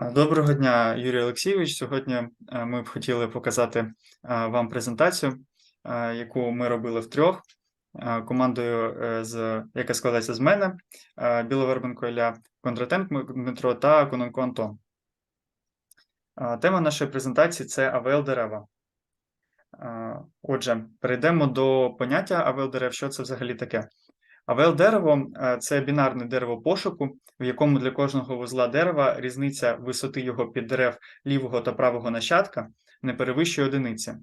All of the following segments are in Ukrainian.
Доброго дня, Юрій Олексійович. Сьогодні е, ми б хотіли показати е, вам презентацію, е, яку ми робили втрьох командою, з, яка складається з мене, Біловербенко Ілля, Кондратенко Дмитро та Кононко Антон. Тема нашої презентації це АВЛ дерева. Отже, перейдемо до поняття АВЛ дерев. Що це взагалі таке? АВЛ дерево е, це бінарне дерево пошуку, в якому для кожного вузла дерева різниця висоти його піддерев лівого та правого нащадка не перевищує одиниці.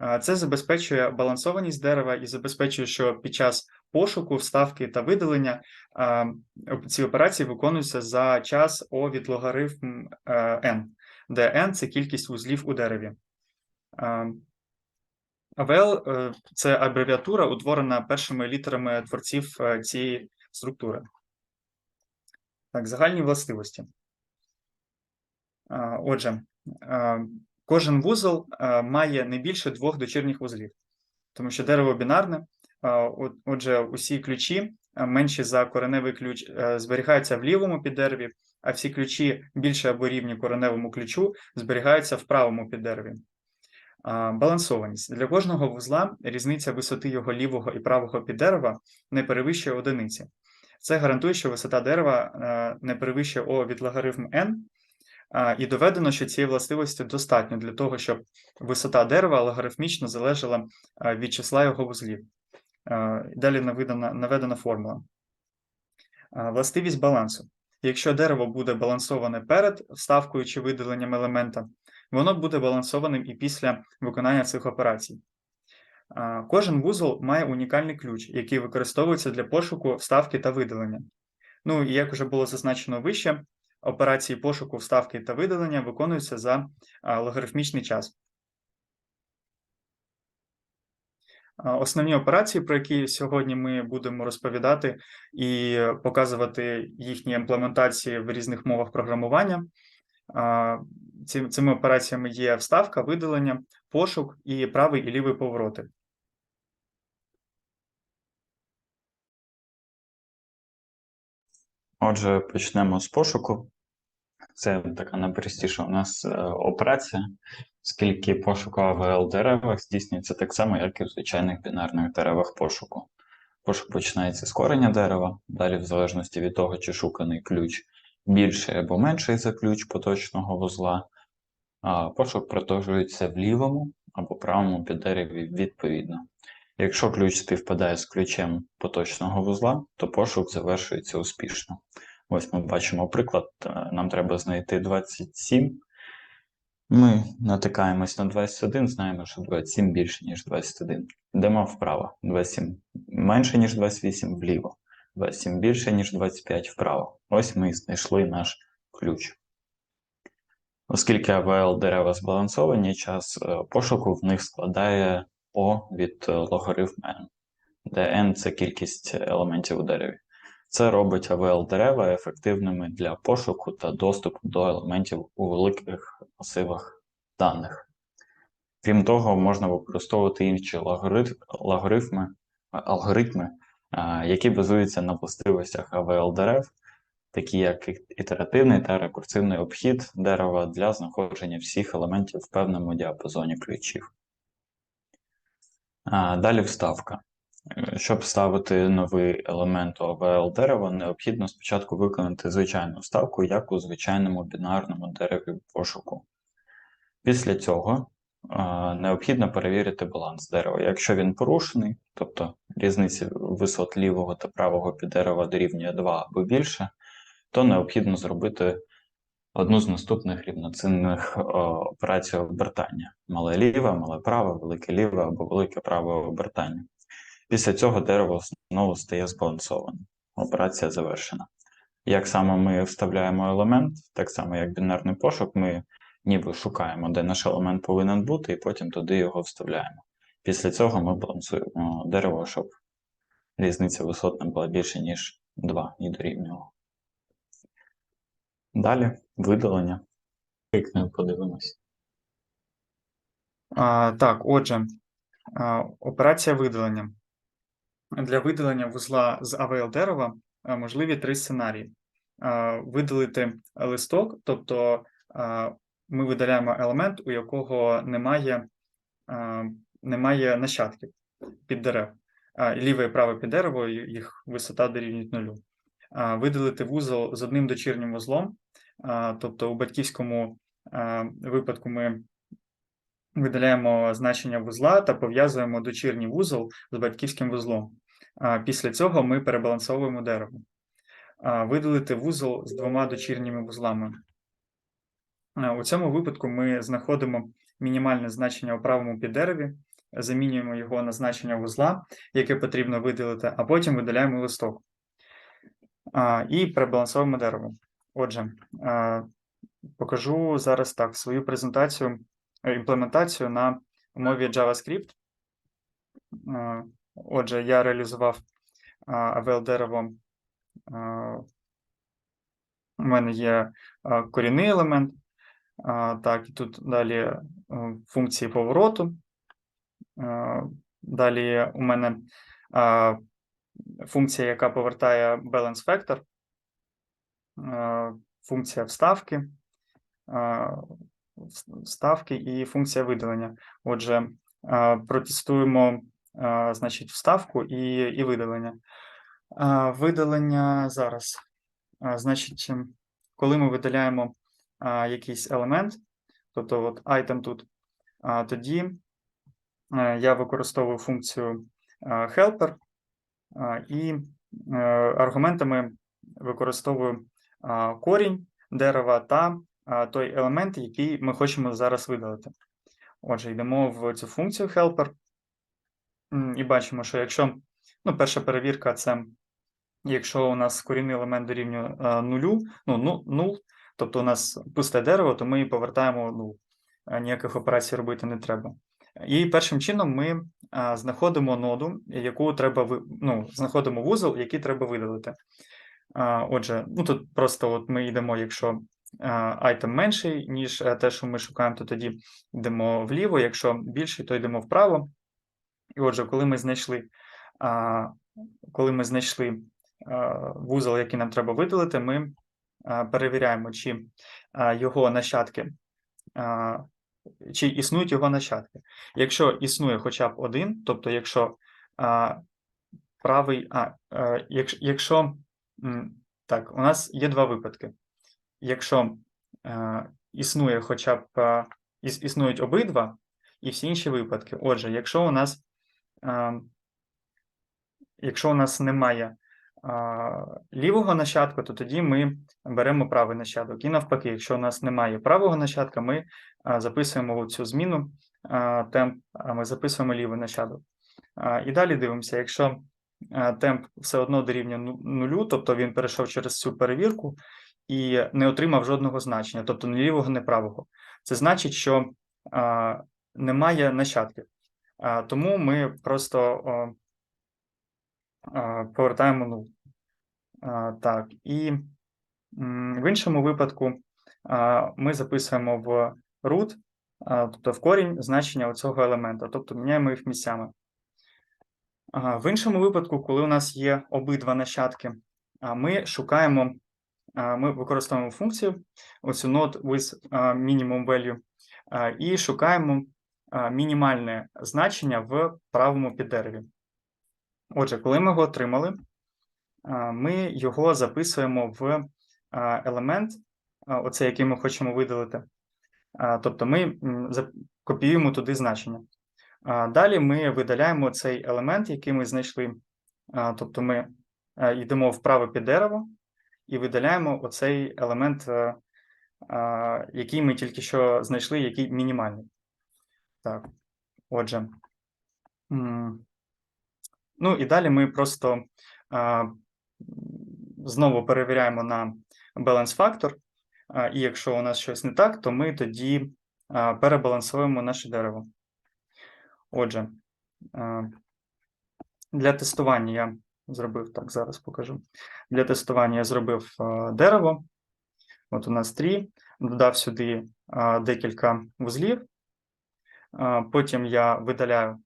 Е, Це забезпечує балансованість дерева і забезпечує, що під час пошуку, вставки та видалення е, ці операції виконуються за час О від логарифм n, де n – це кількість вузлів у дереві. Е, АВЛ е, це абревіатура, утворена першими літерами творців е, цієї структури. Так, загальні властивості. Отже, кожен вузол має не більше двох дочірніх вузлів, тому що дерево бінарне. Отже, усі ключі менші за кореневий ключ е, зберігаються в лівому піддереві, а всі ключі більше або рівні кореневому ключу зберігаються в правому піддереві. Балансованість. Для кожного вузла різниця висоти його лівого і правого піддерева не перевищує одиниці. Це гарантує, що висота дерева е, не перевищує О від логарифм n, і доведено, що цієї властивості достатньо для того, щоб висота дерева логарифмічно залежала е, від числа його вузлів. Е, Далі наведена, наведена формула. Властивість балансу. Якщо дерево буде балансоване перед вставкою чи видаленням елемента, воно буде балансованим і після виконання цих операцій. Кожен вузол має унікальний ключ, який використовується для пошуку, вставки та видалення. Ну і як вже було зазначено вище, операції пошуку, вставки та видалення виконуються за логарифмічний час. Основні операції, про які сьогодні ми будемо розповідати і показувати їхні імплементації в різних мовах програмування. Цими операціями є вставка, видалення, пошук і правий і лівий повороти. Отже, почнемо з пошуку. Це така найпростіша у нас е, операція, оскільки пошук AVL деревах здійснюється так само, як і в звичайних бінарних деревах пошуку. Пошук починається з кореня дерева, далі, в залежності від того, чи шуканий ключ більший або менший за ключ поточного вузла, пошук продовжується в лівому або правому піддереві відповідно. Якщо ключ співпадає з ключем поточного вузла, то пошук завершується успішно. Ось ми бачимо приклад. Нам треба знайти 27. Ми натикаємось на 21, знаємо, що 27 більше, ніж 21. Йдемо вправо. 27 менше, ніж 28 вліво. 27 більше, ніж 25 вправо. Ось ми знайшли наш ключ. Оскільки АВЛ дерева збалансовані, час е, пошуку в них складає О від е, логарифм n, де n це кількість елементів у дереві. Це робить АВЛ дерева ефективними для пошуку та доступу до елементів у великих масивах даних. Крім того, можна використовувати інші логариф- логарифми, алгоритми, які базуються на властивостях АВЛ дерев, такі як ітеративний та рекурсивний обхід дерева для знаходження всіх елементів в певному діапазоні ключів. Далі вставка. Е, Щоб вставити новий елемент AVL дерева, необхідно спочатку виконати звичайну вставку, як у звичайному бінарному дереві пошуку. Після цього необхідно перевірити баланс дерева. Якщо він порушений, тобто різниця висот лівого та правого піддерева дорівнює 2 або більше, то необхідно зробити одну з наступних рівноцінних е, операцій обертання: мале ліве, мале праве, велике ліве або велике праве обертання. Після цього дерево знову стає збалансованим. Операція завершена. Як саме ми вставляємо елемент, так само як бінарний пошук, ми ніби шукаємо, де наш елемент повинен бути, і потім туди його вставляємо. Після цього ми балансуємо дерево, щоб різниця висот не була більше, ніж 2 і дорівнювала. Далі видалення. Кликнемо, подивимось. А, так, отже, а, операція видалення. Для видалення вузла з АВЛ дерева можливі три сценарії. а, видалити листок, тобто а, ми видаляємо елемент, у якого немає, а, немає нащадків під дерев. А, ліве і праве під дерево, їх висота дорівнює нулю. А, Видалити вузол з одним дочірнім вузлом, тобто у батьківському випадку ми видаляємо значення вузла та пов'язуємо дочірній вузол з батьківським вузлом. Після цього ми перебалансовуємо дерево. Видалити вузол з двома дочірніми вузлами. У цьому випадку ми знаходимо мінімальне значення у правому піддереві, замінюємо його на значення вузла, яке потрібно видалити, а потім видаляємо листок. І перебалансовуємо дерево. Отже, покажу зараз так свою презентацію, е, імплементацію на мові JavaScript. Отже, я реалізував AVL дерево. У мене є корінний елемент. Так, і тут далі е, функції повороту. Далі у мене функція, яка повертає balance factor, функція вставки, вставки і функція видалення. Отже, протестуємо значить, вставку і, і видалення. Видалення зараз. Значить, коли ми видаляємо якийсь елемент, тобто от item тут, тоді я використовую функцію helper і е, аргументами використовую корінь дерева та той елемент, який ми хочемо зараз видалити. Отже, йдемо в цю функцію helper і бачимо, що якщо ну, перша перевірка це якщо у нас корінний елемент дорівнює е, нулю, ну, ну, нул, тобто у нас пусте дерево, то ми повертаємо нул. Е, Ніяких операцій робити не треба. І першим чином ми знаходимо ноду, яку треба ну, знаходимо вузол, який треба видалити. Отже, ну тут просто от ми йдемо, якщо айтем менший, ніж е, те, що ми шукаємо, то тоді йдемо вліво, якщо більший, то йдемо вправо. І отже, коли ми знайшли, коли ми знайшли вузол, який нам треба видалити, ми перевіряємо, чи його нащадки, чи існують його нащадки. Якщо існує хоча б один, тобто якщо правий, а, е, якщо, так, у нас є два випадки. Якщо е, існує хоча б е, іс- існують обидва, і всі інші випадки. Отже, якщо у нас е, якщо у нас немає а, лівого нащадка, то тоді ми беремо правий нащадок. І навпаки, якщо у нас немає правого нащадка, ми а, записуємо цю зміну а, темп, ми записуємо лівий нащадок. А, І далі дивимося, якщо темп все одно дорівнює ну- нулю, тобто він перейшов через цю перевірку і не отримав жодного значення, тобто ні лівого, ні правого. Це значить, що а, немає нащадків. А, Тому ми просто повертаємо нул. А, Так, і в іншому випадку ми записуємо в root, тобто в корінь значення цього елемента, тобто міняємо їх місцями. В іншому випадку, коли у нас є обидва нащадки, ми шукаємо, ми використовуємо функцію, оцю node with minimum value, і шукаємо мінімальне значення в правому піддереві. Отже, коли ми його отримали, ми його записуємо в елемент, а, оцей, який ми хочемо видалити. Тобто ми копіюємо туди значення. Далі ми видаляємо цей елемент, який ми знайшли. Тобто ми е, йдемо вправо під дерево і видаляємо оцей елемент, е, який ми тільки що знайшли, який мінімальний. Так, отже. Ну і далі ми просто знову перевіряємо на factor, а, і якщо у нас щось не так, то ми тоді перебалансуємо наше дерево. Отже, для тестування я зробив так, зараз покажу. Для тестування я зробив дерево. От у нас трі, додав сюди декілька вузлів. Потім я видаляю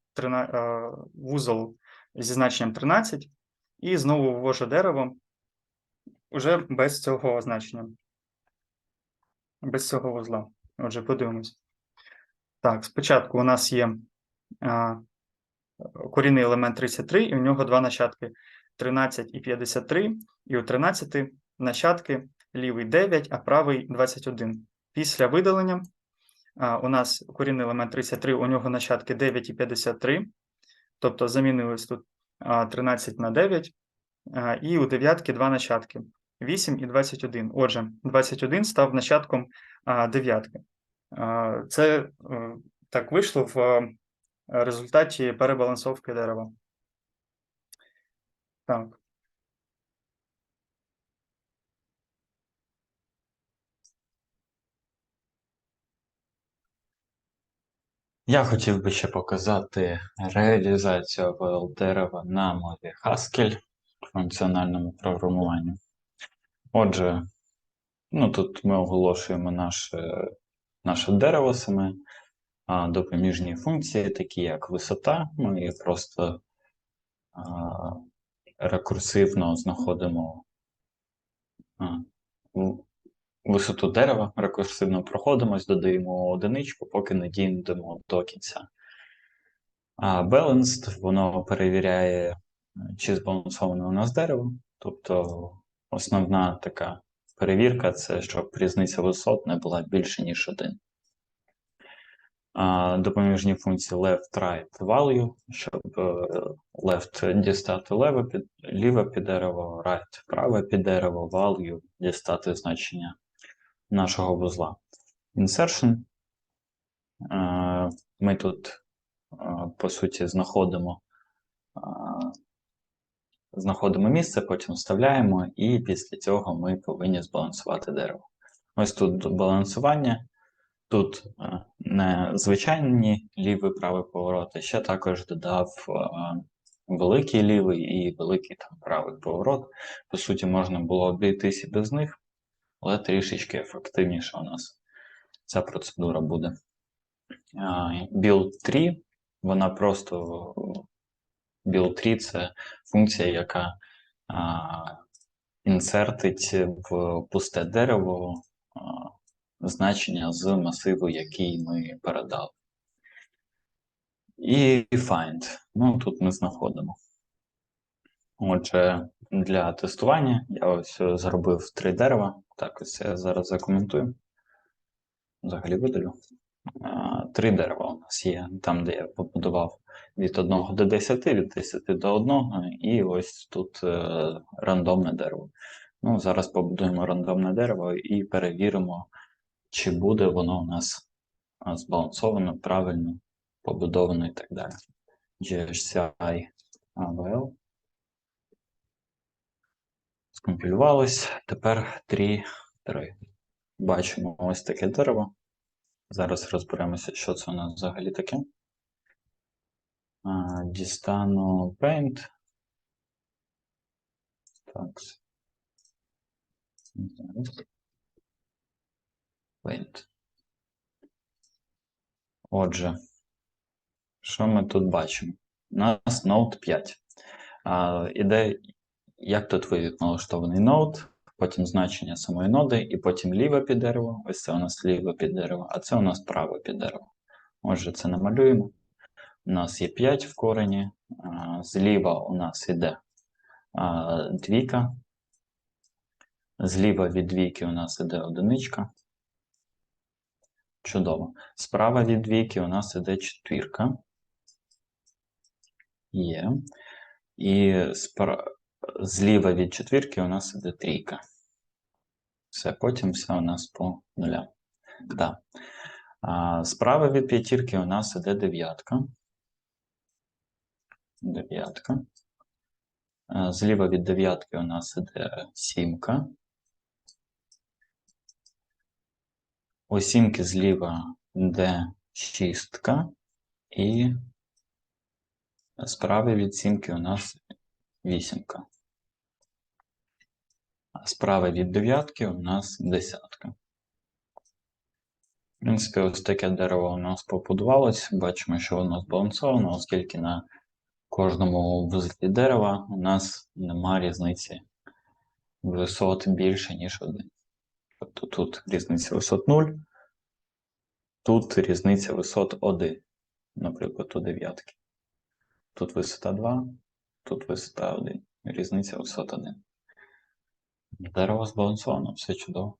вузол зі значенням 13 і знову ввожу дерево уже без цього значення. Без цього вузла. Отже, подивимось. Так, спочатку у нас є корінний елемент 33, і у нього два нащадки 13 і 53, і у 13 нащадки лівий 9, а правий 21. Після видалення у нас корінний елемент 33, у нього нащадки 9 і 53, тобто замінились тут 13 на 9, і у дев'ятки два нащадки 8 і 21. Отже, 21 став нащадком а, дев'ятки. Це е, так вийшло в результаті перебалансовки дерева. Так. Я хотів би ще показати реалізацію AVL дерева на мові Haskell в функціональному програмуванні. Отже, ну тут ми оголошуємо наше, наше дерево саме, а допоміжні функції, такі як висота. Ми просто а, рекурсивно знаходимо а, висоту дерева, рекурсивно проходимось, додаємо одиничку, поки не дійдемо до кінця. А balanced, воно перевіряє, чи збалансоване у нас дерево. Тобто основна така перевірка це щоб різниця висот не була більше, ніж один. Допоміжні функції left, right, value, щоб е, left дістати леве під, ліве під дерево, right праве під дерево, value дістати значення нашого вузла. Insertion. Е, Ми тут, е, по суті, знаходимо, знаходимо місце, потім вставляємо, і після цього ми повинні збалансувати дерево. Ось тут балансування. Тут е, не звичайні лівий правий повороти, ще також додав е, великий лівий і великий там правий поворот. По суті, можна було обійтись без них, але трішечки ефективніше у нас ця процедура буде. Build 3, вона просто build 3 це функція, яка інсертить в пусте дерево значення з масиву, який ми передали. І find. Ну, тут ми знаходимо. Отже, для тестування я ось зробив три дерева. Так, ось я зараз закоментую. Взагалі видалю. Три дерева у нас є, там, де я побудував від 1 до 10, від 10 до 1, і ось тут е, рандомне дерево. Ну, зараз побудуємо рандомне дерево і перевіримо, чи буде воно у нас збалансовано, правильно, побудовано і так далі. GHCI AVL. Скомпілювалось. Тепер 3, 3. Бачимо ось таке дерево. Зараз розберемося, що це у нас взагалі таке. Дістану Paint. Так. Paint. Отже, що ми тут бачимо? У нас Node 5. А, іде, як тут вивід налаштований Node, потім значення самої ноди, і потім ліве під дерево. Ось це у нас ліве під дерево, а це у нас праве під дерево. Отже, це намалюємо. У нас є 5 в корені, зліва у нас іде а, двійка. Зліва від двійки у нас іде одиничка. Чудово. Справа від двійки у нас іде четвірка. Є. І спра... зліва від четвірки у нас іде трійка. Все, потім все у нас по нулям. Да. А, справа від п'ятірки у нас іде дев'ятка. Дев'ятка. Зліва від дев'ятки у нас іде сімка. У зліва йде шістка. І справа від сімки у нас вісімка. А справа від дев'ятки у нас десятка. В принципі, ось таке дерево у нас побудувалось. Бачимо, що воно збалансовано, оскільки на кожному вузлі дерева у нас немає різниці висот більше, ніж 1. Тобто тут різниця висот 0, тут різниця висот 1, наприклад, у дев'ятки. Тут висота 2, тут висота 1. Різниця висот 1. Дерево збалансовано, все чудово.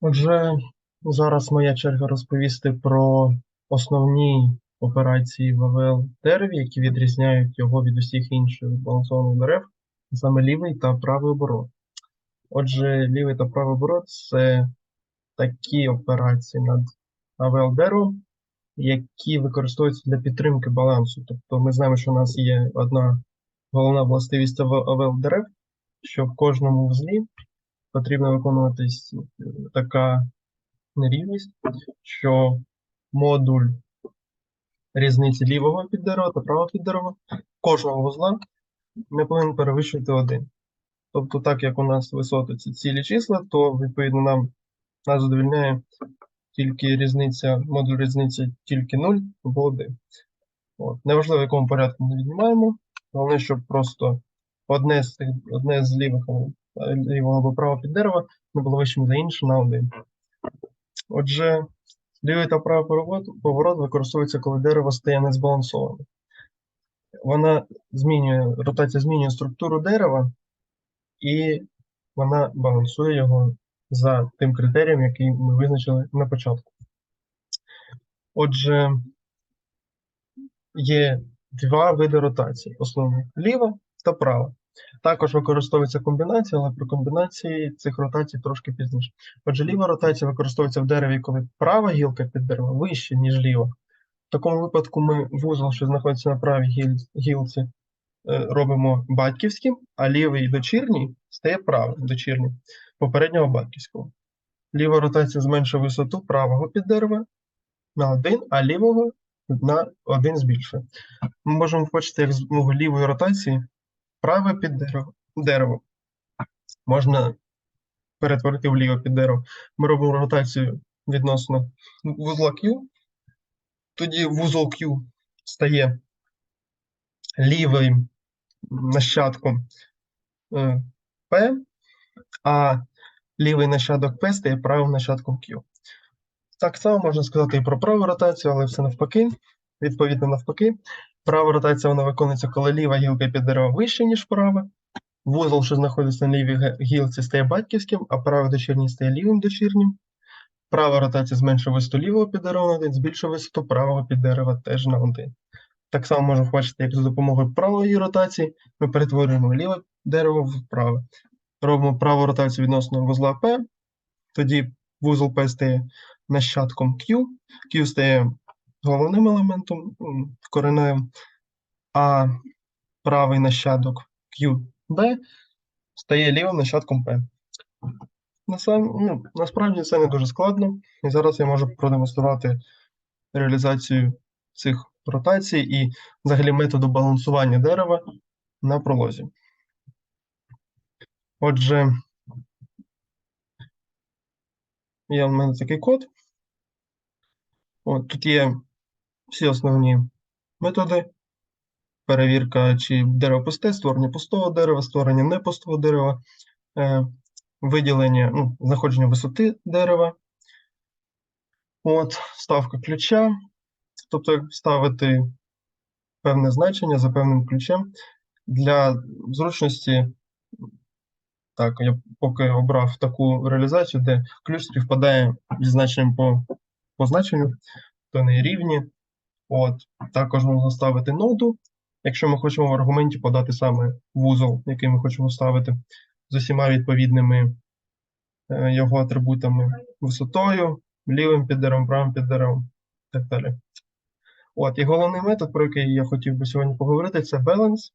Отже, зараз моя черга розповісти про основні операції в АВЛ дереві, які відрізняють його від усіх інших збалансованих дерев, саме лівий та правий оборот. Отже, лівий та правий оборот це такі операції над АВЛ деревом, які використовуються для підтримки балансу. Тобто ми знаємо, що у нас є одна головна властивість АВЛ дерев, що в кожному вузлі потрібно виконуватись е, така нерівність, що модуль різниці лівого піддерева та правого піддерева кожного вузла не повинен перевищувати 1. Тобто, так як у нас висоти це цілі числа, то відповідно нам нас задовільняє тільки різниця, модуль різниці тільки 0 або 1. От. Неважливо, в якому порядку ми віднімаємо. Головне, щоб просто одне з, тих, одне з лівих лівого або правого піддерева не було вищим за інше на 1. Отже, лівий та правий поворот, поворот використовується, коли дерево стає незбалансованим. Вона змінює, ротація змінює структуру дерева, і вона балансує його за тим критерієм, який ми визначили на початку. Отже, є два види ротації: основні ліва та права. Також використовується комбінація, але про комбінації цих ротацій трошки пізніше. Отже, ліва ротація використовується в дереві, коли права гілка під деревом вища, ніж ліва. В такому випадку ми вузол, що знаходиться на правій гілці, е, робимо батьківським, а лівий дочірній стає правим дочірнім попереднього батьківського. Ліва ротація зменшує висоту правого піддерева на 1, а лівого на 1 збільшує. Ми можемо побачити, як з лівої ротації праве піддерево дерево можна перетворити в ліве піддерево. Ми робимо ротацію відносно вузла Q. Тоді вузол Q стає лівим нащадком е, P, а лівий нащадок P стає правим нащадком Q. Так само можна сказати і про праву ротацію, але все навпаки. Відповідно, навпаки. Права ротація вона виконується, коли ліва гілка під дерева вища, ніж права. Вузол, що знаходиться на лівій гілці, стає батьківським, а правий дочірній стає лівим дочірнім. Права ротація зменшує висоту лівого піддерева на 1, збільшує висоту правого піддерева теж на 1. Так само можна побачити, як за допомогою правої ротації ми перетворюємо ліве дерево в праве. Робимо праву ротацію відносно вузла P, тоді вузол P стає нащадком Q, Q стає головним елементом, м, кореневим, а правий нащадок QB стає лівим нащадком P. Насам, ну, насправді це не дуже складно, і зараз я можу продемонструвати реалізацію цих ротацій і взагалі методу балансування дерева на пролозі. Отже, є в мене такий код. От, тут є всі основні методи. Перевірка, чи дерево пусте, створення пустого дерева, створення непустого дерева, е, виділення, ну, знаходження висоти дерева. От, ставка ключа. Тобто ставити певне значення за певним ключем. Для зручності, так, я поки обрав таку реалізацію, де ключ співпадає зі значенням по, по значенню, то не рівні. От, також можна ставити ноду, якщо ми хочемо в аргументі подати саме вузол, який ми хочемо ставити, з усіма відповідними е, його атрибутами, висотою, лівим піддеревом, правим піддеревом і так далі. От, і головний метод, про який я хотів би сьогодні поговорити, це баланс.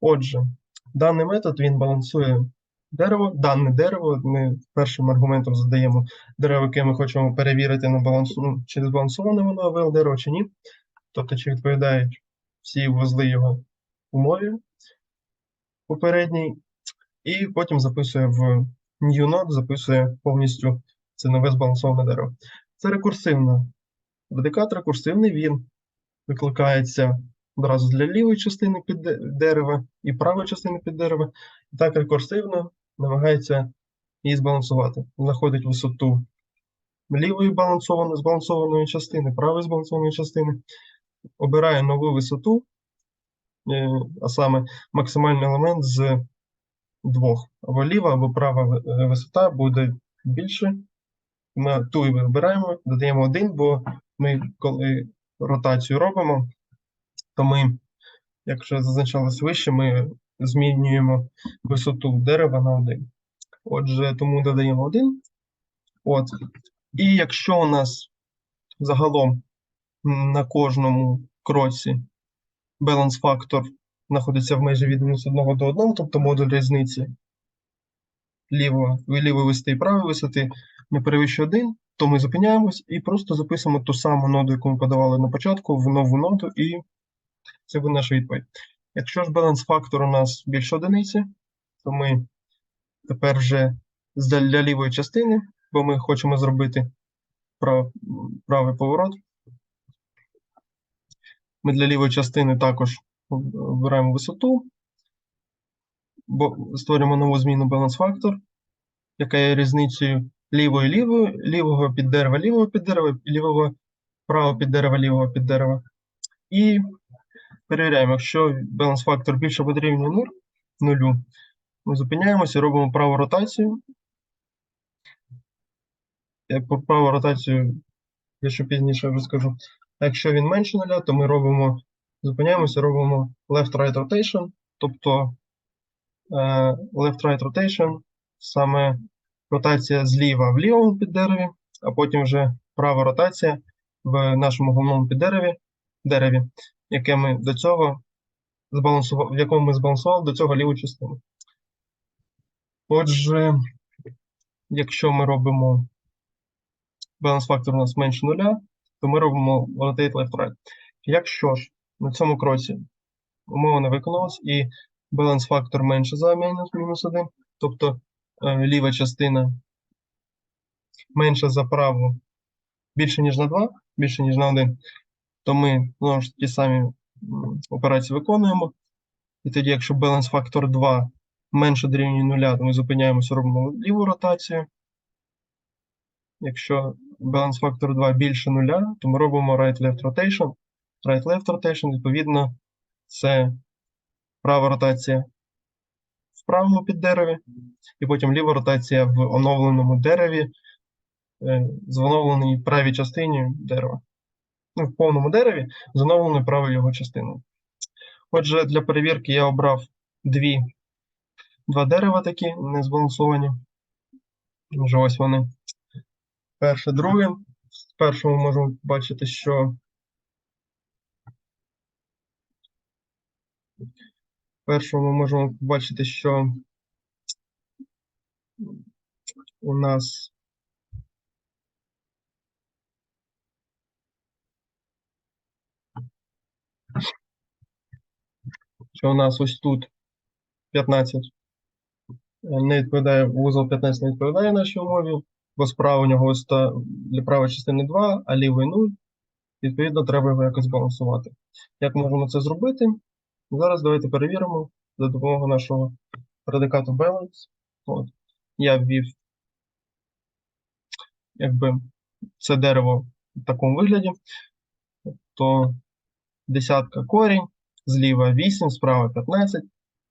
Отже, даний метод він балансує дерево, дане дерево. Ми першим аргументом задаємо дерево, яке ми хочемо перевірити на баланс, ну, чи збалансоване воно АВЛ дерево, чи ні. Тобто, чи відповідають всі вузли його умові попередній. І потім записує в new node, записує повністю це нове збалансоване дерево. Це рекурсивна. Предикат рекурсивний, він викликається одразу для лівої частини під дерева і правої частини під дерева. І так рекурсивно намагається її збалансувати. Знаходить висоту лівої балансованої, збалансованої частини, правої збалансованої частини, обирає нову висоту, е, а саме максимальний елемент з двох. Або ліва, або права е, висота буде більше. Ми ту і вибираємо, додаємо один, бо ми, коли ротацію робимо, то ми, якщо зазначалось вище, ми змінюємо висоту дерева на один. Отже, тому додаємо один. От. І якщо у нас загалом на кожному кроці баланс фактор знаходиться в межі від мінус 1 до 1, тобто модуль різниці лівої, лівої висоти і правої висоти не перевищує 1, то ми зупиняємось і просто записуємо ту саму ноду, яку ми подавали на початку, в нову ноду, і це буде наша відповідь. Якщо ж баланс фактор у нас більше одиниці, то ми тепер вже для лівої частини, бо ми хочемо зробити прав, правий поворот. Ми для лівої частини також вибираємо висоту, бо створюємо нову зміну баланс фактор, яка є різницею лівої лівої, лівого під дерева, лівого під дерева, лівого правого під дерева, лівого під дерева. І перевіряємо, якщо баланс фактор більше або дорівнює нуль, нулю, ми зупиняємося робимо праву ротацію. Я про праву ротацію дещо пізніше розкажу. А якщо він менше нуля, то ми робимо, зупиняємося, робимо left-right rotation, тобто е, left-right rotation, саме ротація зліва в лівому піддереві, а потім вже права ротація в нашому головному піддереві, дереві, яке ми до цього збалансували, в якому ми збалансували до цього ліву частину. Отже, якщо ми робимо баланс фактор у нас менше нуля, то ми робимо rotate left right. Якщо ж на цьому кроці умова не виконалась і баланс фактор менше за мінус мінус 1, тобто е, ліва частина менша за праву більше, ніж на 2, більше, ніж на 1, то ми знову ж ті самі операції виконуємо. І тоді, якщо баланс фактор 2 менше дорівнює 0, то ми зупиняємося, робимо ліву ротацію. Якщо баланс фактор 2 більше 0, то ми робимо right-left rotation. Right-left rotation, відповідно, це права ротація в правому піддереві, і потім ліва ротація в оновленому дереві, е, з оновленій правій частині дерева. Ну, в повному дереві з оновленою правою його частиною. Отже, для перевірки я обрав дві, два дерева такі не збалансовані. Вже ось вони. Перше, друге. В першому можемо бачити, що першому ми можемо побачити, що у нас що у нас ось тут 15 не відповідає, вузол 15 не відповідає нашій умові, бо справа у нього ось та для правої частини 2, а лівий 0. Відповідно, треба його якось балансувати. Як можемо це зробити? Зараз давайте перевіримо за допомогою нашого предикату balance. От. Я ввів якби це дерево в такому вигляді, то десятка корінь, зліва 8, справа 15,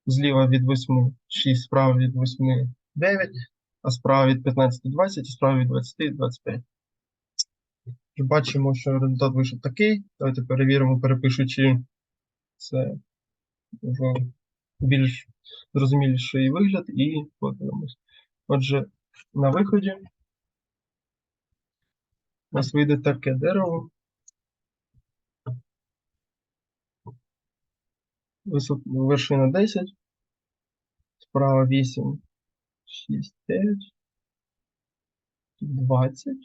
зліва від 8 6, справа від 8 9, а справа від 15 20 і справа від 20 25. Бачимо, що результат вийшов такий. Давайте перевіримо, перепишучи це в більш зрозуміліший вигляд і подивимось. Отже, на виході у нас вийде таке дерево. Висот... Вершина 10, справа 8, 6, 9, 20,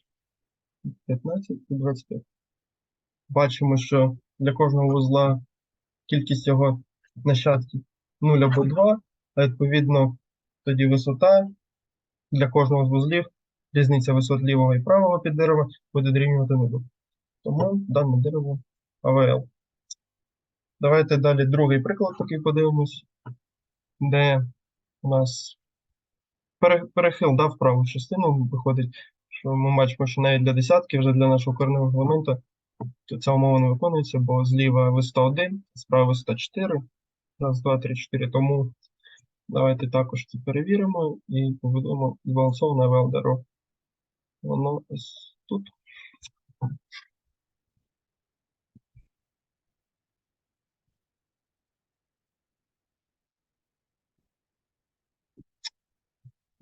15 і 25. Бачимо, що для кожного вузла кількість його нащадків 0 або 2, а відповідно тоді висота для кожного з вузлів, різниця висот лівого і правого піддерева буде дорівнювати нулю. Тому дане дерево АВЛ. Давайте далі другий приклад такий подивимось, де у нас перехил да, в праву частину виходить, що ми бачимо, що навіть для десятки, вже для нашого кореневого елемента, то ця умова не виконується, бо зліва висота 1, справа висота 4. Раз, два, три, чотири. Тому давайте також це перевіримо і поведемо збалансоване велдеро. Воно ось тут.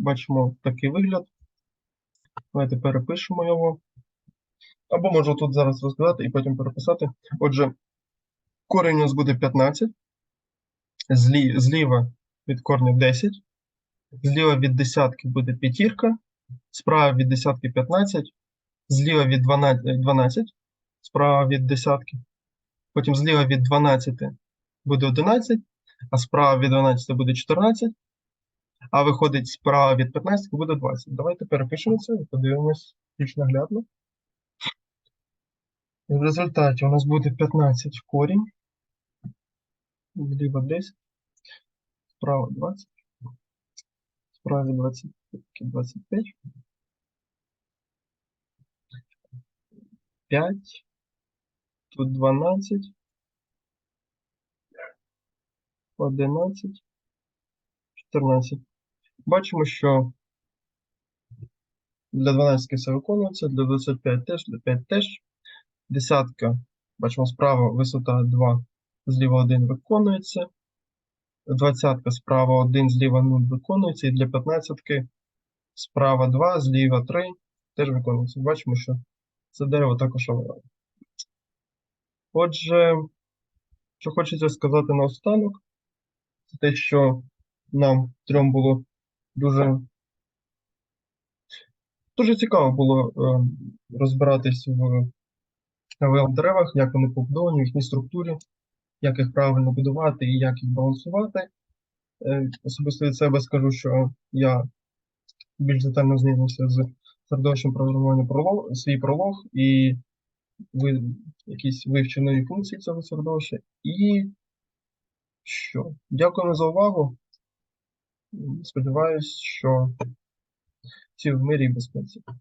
Бачимо такий вигляд. Давайте перепишемо його. Або можу тут зараз розказати і потім переписати. Отже, корінь у нас буде 15. Злі, зліва від корня 10. Зліва від десятки буде п'ятірка. Справа від десятки 15. Зліва від 12, 12. Справа від десятки. Потім зліва від 12 буде 11, а справа від 12 буде 14. А виходить, справа від 15 буде 20. Давайте перепишемо це і подивимось більш наглядно. В результаті у нас буде 15 корінь. Зліва 10. Справа 20. Справа 20 25. 5. Тут 12. 11. 14. Бачимо, що для 12 все виконується, для 25 теж, для 5 теж. Десятка, бачимо, справа висота 2, зліва 1 виконується. Двадцятка справа 1, зліва 0 виконується. І для 15 справа 2, зліва 3 теж виконується. Бачимо, що це дерево також овале. Отже, що хочеться сказати наостанок, це те, що нам трьом було дуже, дуже цікаво було е, розбиратись в АВЛ-деревах, як вони побудовані, в їхній структурі, як їх правильно будувати і як їх балансувати. Е, Особисто від себе скажу, що я більш детально знайомився з середовищем програмування пролог, свій пролог і ви, якісь нові функції цього середовища. І що? Дякуємо за увагу. Сподіваюсь, що всі в мирі і безпеці.